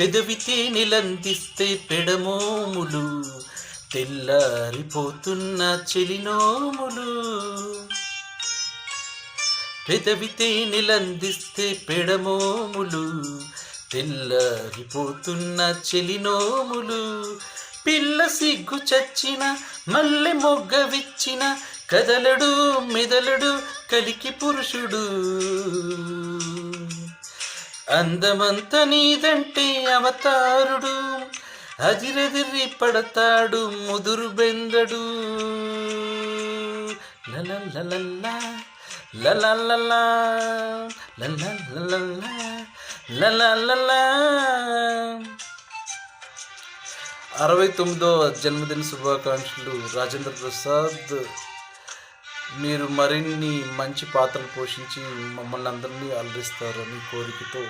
పెదవితే నిలందిస్తే పెడమోములు తెల్లారిపోతున్న చెలినోములు. పెదవితే నిలందిస్తే పెడమోములు తెల్లారిపోతున్న చెలినోములు. పిల్ల సిగ్గు చచ్చిన మల్లె మొగ్గ విచ్చిన కదలడు మెదలడు కలికి పురుషుడు. అందమంత నీదంటే అవతారుడు అదిరదిరి పడతాడు ముదురు బెందడు. అరవై తొమ్మిదో జన్మదిన శుభాకాంక్షలు రాజేంద్ర ప్రసాద్. మీరు మరిన్ని మంచి పాత్రలు పోషించి మమ్మల్ని అందరినీ అలరిస్తారని కోరికతో